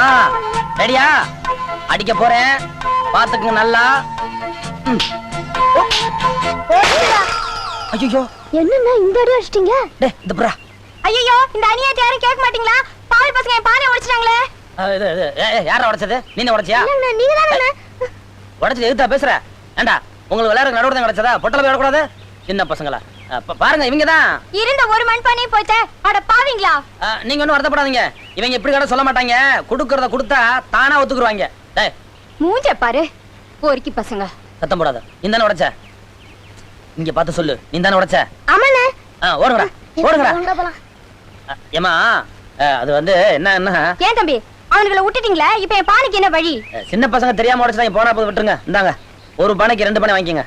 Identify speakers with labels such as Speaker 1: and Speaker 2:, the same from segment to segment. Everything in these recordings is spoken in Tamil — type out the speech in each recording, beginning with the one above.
Speaker 1: ஆ ரெடியா? அடிக்க போறேன். பாத்துக்குங்க நல்லா. ஐயோ
Speaker 2: என்னண்ணா இந்த அடி அடிச்சிட்டீங்க?
Speaker 1: டே இந்த புறா.
Speaker 2: ஐயோ இந்த அநியாயத்தை யாரும் கேட்க மாட்டீங்களா? பாவி பசங்க என் பானை உடைச்சிட்டாங்களே.
Speaker 1: யாரா உடைச்சது? நீங்க உடைச்சியா?
Speaker 2: நீங்க தானே
Speaker 1: உடைச்சது எதுத்தா பேசுற? ஏண்டா உங்களுக்கு விளையாட நடுவுறதம் கிடைச்சதா பொட்டல போய் விடக்கூடாது? சின்ன பசங்களா. பாருங்க இவங்க தான்
Speaker 2: இருந்த ஒரு மண் பானையும் போச்சே. அட பாவிங்களா?
Speaker 1: நீங்க ஒன்றும் வருத்தப்படாதீங்க. இவங்க இப்படி கடை சொல்ல மாட்டாங்க. கொடுக்கறத கொடுத்தா தானா ஒத்துக்குருவாங்க. டேய்
Speaker 2: மூஞ்ச பாரு. போரிக்கி பசங்க.
Speaker 1: சத்தம் போடாத. நீ தானே உடைச்ச? இங்க பார்த்து சொல்லு. நீ தானே உடைச்ச?
Speaker 2: ஆமாண்ணே.
Speaker 1: ஓடுங்கடா. ஓடுங்கடா. அ, அது வந்து என்ன என்ன?
Speaker 2: ஏன் தம்பி அவனுங்களை விட்டுட்டீங்களே? இப்ப என் பானைக்கு என்ன வழி?
Speaker 1: சின்ன பசங்க தெரியாம உடைச்சிட்டாங்க. போனா போது விட்டுருங்க. இந்தாங்க. ஒரு பானைக்கு ரெண்டு பானை வாங்கிக்கோங்க.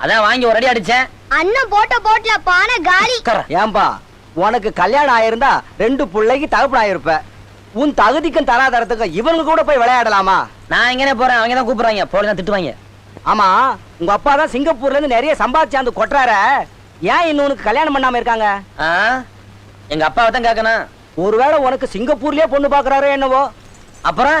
Speaker 1: அதான் வாங்கி ஒரு அடி அடிச்சேன்.
Speaker 2: அண்ணன் போட்ட போட்ல பானை காலி.
Speaker 3: ஏன்பா உனக்கு கல்யாணம் ஆயிருந்தா ரெண்டு பிள்ளைக்கு தகப்பன் ஆயிருப்ப. உன் தகுதிக்கும் தராதரத்துக்கும் இவங்க கூட போய் விளையாடலாமா?
Speaker 1: நான் எங்கனே போறேன் அவங்க தான் கூப்பிடுறாங்க. போலாம் திட்டுவாங்க.
Speaker 3: ஆமா உங்க அப்பா தான் சிங்கப்பூர்ல இருந்து நிறைய சம்பாதிச்சாந்து கொட்டுறார. ஏன் இன்னும் உனக்கு கல்யாணம் பண்ணாம இருக்காங்க?
Speaker 1: ஆ எங்க அப்பாவை தான் கேட்கணும்.
Speaker 3: ஒருவேளை உனக்கு சிங்கப்பூர்லயே பொண்ணு பாக்குறாரோ என்னவோ?
Speaker 1: அப்புறம்?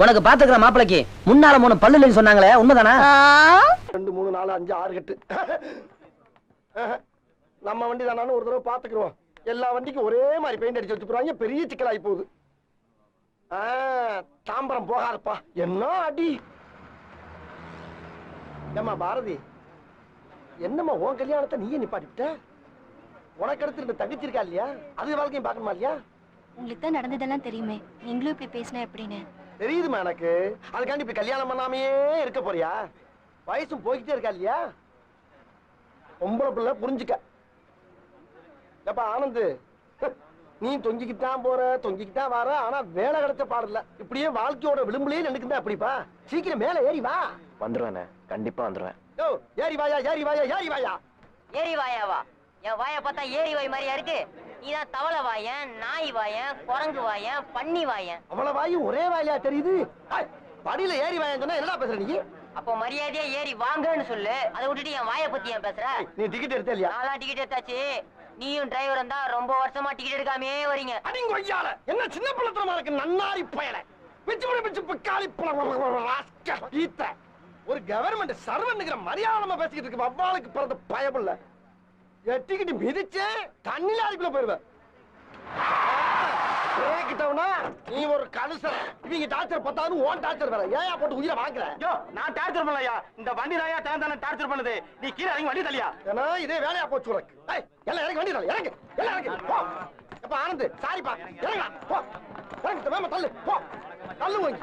Speaker 1: உனக்கு பாத்துக்கிற மாப்பிளைக்கு முன்னால மூணு பல்லு இல்லைன்னு சொன்னாங்களே உண்மைதானா?
Speaker 4: ரெண்டு மூணு நாலு அஞ்சு ஆறு கட்டு. நம்ம வண்டி தானு ஒரு தடவை பாத்துக்கிறோம் எல்லா வண்டிக்கும் ஒரே மாதிரி பெயிண்ட் அடிச்சு வச்சுக்கிறாங்க பெரிய சிக்கலாகி போகுது. ஆ, தாம்பரம் போகாதப்பா. என்ன அடி? ஏம்மா பாரதி என்னம்மா உன் கல்யாணத்தை நீயே நிப்பாட்டிட்ட உனக்கு அடுத்து ரெண்டு தங்கச்சி இருக்கா இல்லையா? அது வாழ்க்கையும் பார்க்கணுமா இல்லையா?
Speaker 2: உங்களுக்கு தான் நடந்ததெல்லாம் தெரியுமே. நீங்களும் இப்படி பேசினா எப்படின்னு.
Speaker 4: தெரியுதுமா எனக்கு. அதுக்காண்டி இப்ப கல்யாணம் பண்ணாமையே இருக்க போறியா? வயசும் போய்கிட்டே இருக்கா இல்லையா? பொம்பளை பிள்ளை புரிஞ்சுக்க. ஏப்பா ஆனந்து. நீ தொங்கிக்கிட்டான் போற தொங்கிக்கிட்டான் வர ஆனா வேலை கிடைச்ச பாடல இப்படியே வாழ்க்கையோட விளிம்புலயே நினைக்குதா அப்படிப்பா சீக்கிரம் மேல ஏறி வா.
Speaker 5: வந்துருவேண்ணே. கண்டிப்பா வந்துருவேன்.
Speaker 4: யோ ஏறி வாயா ஏறி வாயா ஏறி வாயா.
Speaker 6: ஏரி வாயாவா? என் வாயை பார்த்தா ஏரி வாய் மாதிரியா இருக்கு. நீதான் தவளை வாயன் நாய் வாயன் குரங்கு வாயன் பன்னி வாயன்.
Speaker 4: அவ்வளவு வாயு ஒரே வாயா தெரியுது. படியில ஏறி வாயான்னு சொன்னா என்னடா பேசுற நீ?
Speaker 6: அப்போ மரியாதையா ஏறி வாங்கன்னு சொல்லு. அதை விட்டுட்டு என் வாயை பத்தி ஏன் பேசுற?
Speaker 4: நீ டிக்கெட் எடுத்த இல்லையா?
Speaker 6: நான்லாம் டிக்கெட் எடுத்தாச்சு. நீயும் டிரைவரும் தான் ரொம்ப வருஷமா டிக்கெட் எடுக்காமே வரீங்க.
Speaker 4: அடிங்க ஐயால என்ன சின்ன பிள்ளைத்தனமா இருக்கு? நன்னாரி பயல. பிச்சு பிடி பிச்சு பழம் ஈத்த. ஒரு கவர்மெண்ட் சர்வன்னுங்கிற மரியாதை பேசிக்கிட்டு இருக்கு வவ்வாலுக்கு பிறந்த பயமில்ல. எட்டிக்கிட்டு மிதிச்சு தண்ணில அடிக்குள்ள போயிருவேன் பிரேக்கிட்டவனா நீ ஒரு கலுசர் இவங்க டார்ச்சர் பத்தாது ஓன் டார்ச்சர் வேற. ஏன் போட்டு உயிரை வாங்குற?
Speaker 7: யோ நான் டார்ச்சர் பண்ணலையா? இந்த வண்டி தாயா தேர்ந்தான டார்ச்சர் பண்ணுது? நீ கீழே இறங்கி வண்டி தள்ளியா?
Speaker 4: ஏன்னா இதே வேலையா போச்சு உனக்கு. ஏய், எல்லாம் இறங்கி வண்டி தள்ளு, இறங்கு. எல்லாம் இறங்கு. போ. எப்ப ஆனந்த் சாரிப்பா இறங்கா போ. இறங்கு வேமா தள்ளு. போ. தள்ளு வாங்கி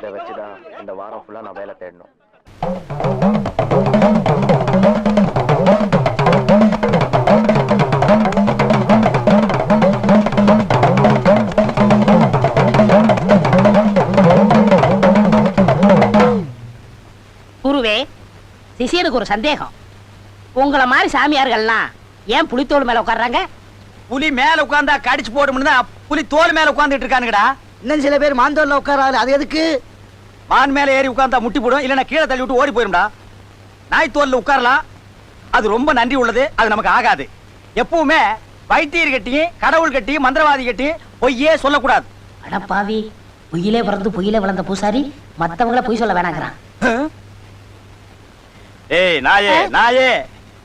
Speaker 5: இதை இந்த வாரம் ஃபுல்லா நான்
Speaker 8: சிசியனுக்கு ஒரு சந்தேகம். உங்கள மாதிரி சாமியார்கள்லாம் ஏன் புலித்தோல் மேல உட்கார்றாங்க?
Speaker 3: புலி மேல உட்கார்ந்தா கடிச்சு போடும்னு தான் புலி தோல் மேல உட்கார்ந்துட்டு இருக்கானுங்கடா.
Speaker 9: இன்னும் சில பேர் மாந்தோல்ல உட்காராது. அது எதுக்கு?
Speaker 3: மான் மேல ஏறி உட்கார்ந்தா முட்டி போடும் இல்லைன்னா கீழே தள்ளி விட்டு ஓடி போயிரும்டா. நாய் தோல்ல உட்காரலாம். அது ரொம்ப நன்றி உள்ளது. அது நமக்கு ஆகாது. எப்பவுமே வைத்தியர் கட்டியும் கடவுள் கட்டியும் மந்திரவாதி கட்டியும் பொய்யே சொல்லக்கூடாது.
Speaker 8: அட பாவி பொய்யிலே பிறந்து பொய்யிலே வளர்ந்த பூசாரி மத்தவங்கள பொய் சொல்ல வேணாங்கிறான்.
Speaker 3: ஏய் நாயே நாயே.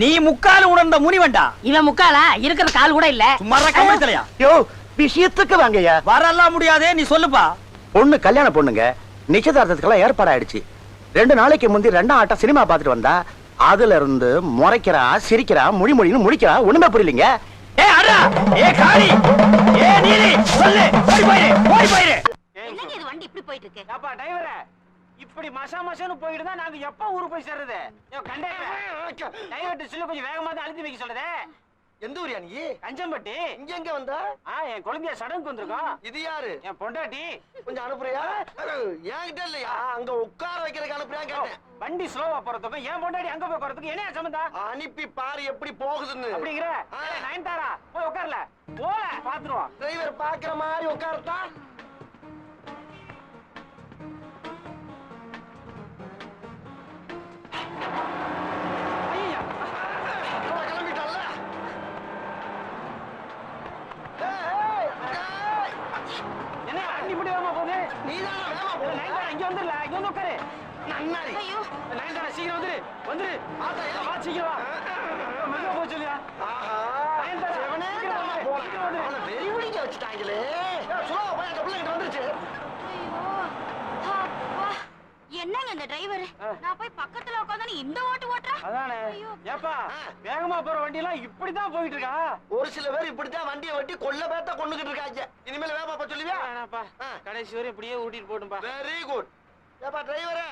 Speaker 3: நீ முக்கால் உணர்ந்த முனி வேண்டா
Speaker 8: இவன் முக்காலா? இருக்கிற கால் கூட இல்ல.
Speaker 3: சும்மா கம்மத்தலையா
Speaker 4: யோ விஷயத்துக்கு வாங்கய்யா.
Speaker 3: வரலாம் முடியாதே நீ சொல்லுப்பா.
Speaker 4: பொண்ணு கல்யாண பொண்ணுங்க நிச்சயதார்த்தத்துக்கெல்லாம் ஏற்பாடு ஆயிடுச்சு. ரெண்டு நாளைக்கு முந்தி ரெண்டாம் ஆட்டம் சினிமா பார்த்துட்டு வந்தா அதுல இருந்து முறைக்கிறா சிரிக்கிறா மொழி மொழின்னு முடிக்கிறா ஒண்ணுமே புரியலீங்க.
Speaker 3: ஏ அடா ஏ காளி! ஏ நீலி! சொல்லு! ஓடி போயிரு! ஓடி போயிரு!
Speaker 8: என்னங்க இது வண்டி இப்படி போயிட்டு இருக்கு?
Speaker 3: அப்பா டிரைவரே இப்படி மசா மசான்னு போயிட்டு நாங்க எப்ப ஊருக்கு போய் சேர்றது? சொல்லி கொஞ்சம் வேகமா தான் அழுத்தி வைக்க சொல்லுதே.
Speaker 4: எந்த ஊரியா நீ?
Speaker 3: கஞ்சம்பட்டி.
Speaker 4: இங்க எங்க வந்த?
Speaker 3: என் குழந்தைய சடங்கு வந்திருக்கோம்.
Speaker 4: இது யாரு?
Speaker 3: என் பொண்டாட்டி.
Speaker 4: கொஞ்சம் அனுப்புறியா? என்கிட்ட இல்லையா? அங்க உட்கார வைக்கிறதுக்கு அனுப்புறியா கேட்டேன்.
Speaker 3: வண்டி ஸ்லோவா போறதுக்கும் என் பொண்டாட்டி அங்க போய் போறதுக்கு என்ன சம்பந்தம்?
Speaker 4: அனுப்பி பாரு எப்படி போகுதுன்னு.
Speaker 3: அப்படிங்கிற? நயன்தாரா போய் உட்கார்ல. போல பாத்துருவோம்.
Speaker 4: டிரைவர் பாக்குற மாதிரி உட்காரத்தா
Speaker 2: என்னங்க இந்த டிரைவர் நான் போய் பக்கத்துல இந்த ஓட்டு ஓட்டுறா?
Speaker 3: அதானே. ஏப்பா வேகமா போற வண்டி எல்லாம் இப்படிதான் போயிட்டு இருக்கா
Speaker 4: ஒரு சில பேர் இப்படித்தான் வண்டியை வெட்டி கொல்ல பேத்த கொண்டுகிட்டு இருக்காங்க. இனிமேல் வேகமா போக சொல்லுவியா?
Speaker 3: வேணாப்பா
Speaker 4: ஆ.
Speaker 3: கடைசி வரை இப்படியே ஊட்டிட்டு போட்டும்பா
Speaker 4: வெரி குட் ஏப்பா டிரைவரே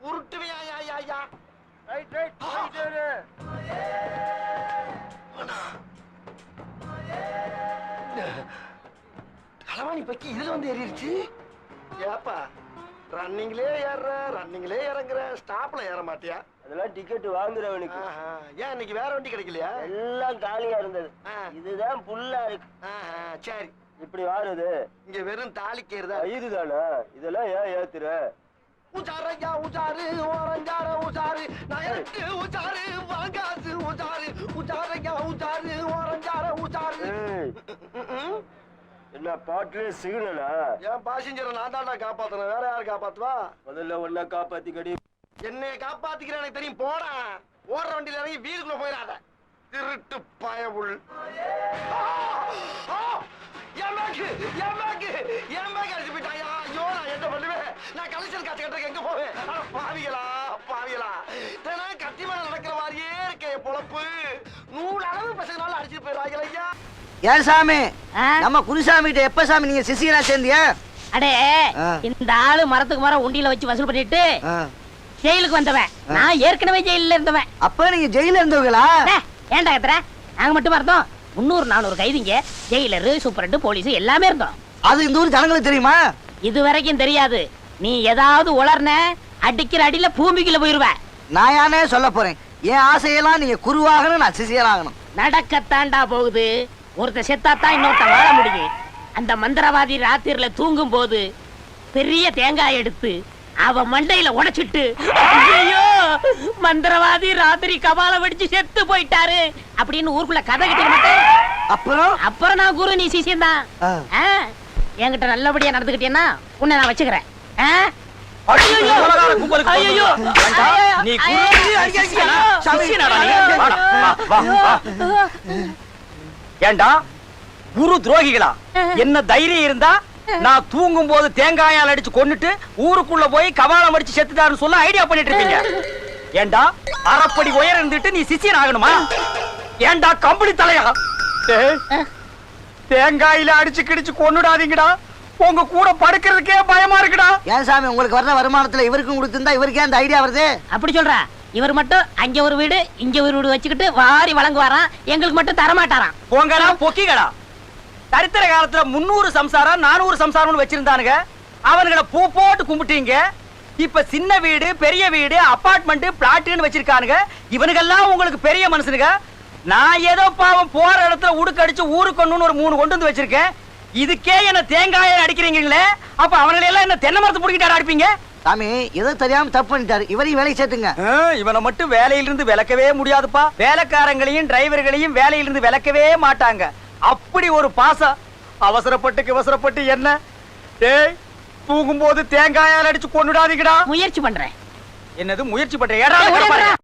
Speaker 4: உருட்டுவியா யா யா யா.
Speaker 7: ரைட் ரைட்
Speaker 4: களவாணி பக்கி இதுல வந்து ஏறிடுச்சு. ஏப்பா ரன்னிங்லே ஏறுற ரன்னிங்லே இறங்குற ஸ்டாப்ல ஏற மாட்டியா?
Speaker 9: அதெல்லாம் டிக்கெட் வாங்குறவனுக்கு.
Speaker 4: ஏன் இன்னைக்கு வேற வண்டி கிடைக்கலையா?
Speaker 9: எல்லாம் காலியா இருந்தது. இதுதான் புல்லா இருக்கு.
Speaker 4: சரி.
Speaker 9: இப்படி வாருது.
Speaker 4: இங்க வெறும் தாலிக்கேறுதா
Speaker 9: இதுதானா இதெல்லாம் ஏன் ஏத்துற?
Speaker 4: உச்சாரையா உச்சாரு ஓரஞ்சார உச்சாரு நயருக்கு உச்சாரு வாங்காசு உச்சாரு உச்சாரையா உச்சாரு ஓரஞ்சார உச்சாரு.
Speaker 9: என்ன பாட்டுல சிக்னலா?
Speaker 4: என் பாசஞ்சரை நான் தான்டா காப்பாத்தணும் வேற யாரு காப்பாத்துவா?
Speaker 9: முதல்ல ஒன்னா காப்பாத்தி கடி
Speaker 4: என்னைய காப்பாத்திக்கிற எனக்கு தெரியும். போடா. ஓடுற வண்டியில இறங்கி வீட்டுக்குள்ள போயிடாத. திருட்டு பயவுள்! என் பேக்கு என் பேக்கு என் பேக் அடிச்சு போயிட்டாயா ஐயோ நான் என்ன பண்ணுவேன்? நான் கலெக்ஷன் காசு கட்டுறதுக்கு எங்க போவேன்? அட பாவிகளா பாவிகளா. தினம் கத்தி மேல நடக்கிற மாதிரியே இருக்க பொழப்பு. நூறு அளவு பசங்களால அடிச்சுட்டு போயிடுவாங்க ஐயா.
Speaker 9: ஏன் சாமி? நம்ம குருசாமி கிட்ட எப்ப சாமி நீங்க சிசியனா சேர்ந்தியா?
Speaker 8: அடே. இந்த ஆளு மரத்துக்கு மரம் உண்டியில வச்சு வசூல் பண்ணிட்டு. ஜெயிலுக்கு வந்தவன். நான் ஏற்கனவே ஜெயில இருந்தவன்.
Speaker 9: அப்ப நீங்க ஜெயில இருந்தவங்களா?
Speaker 8: ஏன்டா கத்துற நாங்க மட்டுமா இருந்தோம் முந்நூறு நானூறு கைதிங்க ஜெயிலரு சூப்பரண்டு போலீஸ் எல்லாமே இருந்தோம்.
Speaker 9: அது இந்த ஊர் ஜனங்களுக்கு தெரியுமா?
Speaker 8: இது வரைக்கும் தெரியாது. நீ ஏதாவது உளர்ன அடிக்கிற அடியில பூமிக்குள்ள போயிருவ.
Speaker 9: நான் யானே சொல்ல போறேன். என் ஆசையெல்லாம் நீங்க குருவாகணும் நான் சிசியனாகணும்.
Speaker 8: நடக்கத்தாண்டா போகுது. ஒருத்தன் செத்தாத்தான் இன்னொருத்தன் வாழ முடியும். அந்த மந்திரவாதி ராத்திரில தூங்கும் போது பெரிய தேங்காய் எடுத்து அவ மண்டையில உடைச்சிட்டு ஐயோ மந்திரவாதி ராத்திரி கபால வெடிச்சு செத்து போயிட்டாரு அப்படின்னு ஊருக்குள்ள கதை கிட்ட
Speaker 9: அப்புறம்?
Speaker 8: அப்புறம் நான் குரு நீ சிசியம் தான். என்கிட்ட நல்லபடியா நடந்துக்கிட்டேன்னா உன்னை நான் வச்சுக்கிறேன். ஆ?
Speaker 3: ஏண்டா! குரு துரோகிகளா? என்ன தைரியம் இருந்தா நான் தூங்கும் போது தேங்காயால் அடிச்சு கொன்னுட்டு ஊருக்குள்ள போய் கவாலம் அடிச்சு செத்துட்டாருன்னு சொல்ல ஐடியா பண்ணிட்டு இருப்பீங்க ஏண்டா? அரைப்படி உயரம் இருந்துட்டு நீ சிஷியன் ஆகணுமா? ஏண்டா கம்பளி தலையா? டேய், தேங்காயில அடிச்சு கிடிச்சு கொன்னுடாதீங்கடா. உங்க கூட படுக்கிறதுக்கே பயமா இருக்குடா.
Speaker 9: ஏன் சாமி உங்களுக்கு வர்ற வருமானத்துல இவருக்கும் கொடுத்திருந்தா இவருக்கே அந்த ஐடியா வருது?
Speaker 8: அப்படி சொல்றா. இவர் மட்டும் அங்க ஒரு வீடு இங்க ஒரு வீடு வச்சுக்கிட்டு வாரி வழங்குவாராம். எங்களுக்கு மட்டும் தரமாட்டாராம்.
Speaker 3: போங்கடா பொக்கிகளா சரித்திர காலத்துல முன்னூறு சம்சாரம் நானூறு சம்சாரம்னு வச்சிருந்தானுங்க. அவனுங்களை பூ போட்டு கும்பிட்டீங்க. இப்ப சின்ன வீடு பெரிய வீடு அபார்ட்மெண்ட் பிளாட்டுன்னு வச்சிருக்கானுங்க. இவனுங்கெல்லாம் உங்களுக்கு பெரிய மனுஷனுங்க நான் ஏதோ பாவம் போற இடத்துல உடுக்கடிச்சு ஊருக்கு ஒண்ணுன்னு ஒரு மூணு கொண்டு வந்து வச்சிருக்கேன். இதுக்கே என்ன தேங்காயை அடிக்கிறீங்களே? அப்ப அவங்களை எல்லாம் என்ன தென்னை மரத்தை பிடிக்கிட்டு அடிப்பீங்க?
Speaker 9: சாமி ஏதோ தெரியாம தப்பு பண்ணிட்டாரு. இவரையும் வேலைக்கு சேர்த்துங்க.
Speaker 3: இவனை மட்டும் வேலையிலிருந்து விலக்கவே முடியாதுப்பா. வேலைக்காரங்களையும் டிரைவர்களையும் வேலையிலிருந்து விலக்கவே மாட்டாங்க. அப்படி ஒரு பாசம் அவசரப்பட்டு அவசரப்பட்டு என்ன? டேய் தூங்கும்போது தேங்காயால் அடிச்சு கொண்டுடாதீங்கடா
Speaker 8: முயற்சி பண்றேன்.
Speaker 3: என்னது முயற்சி பண்ற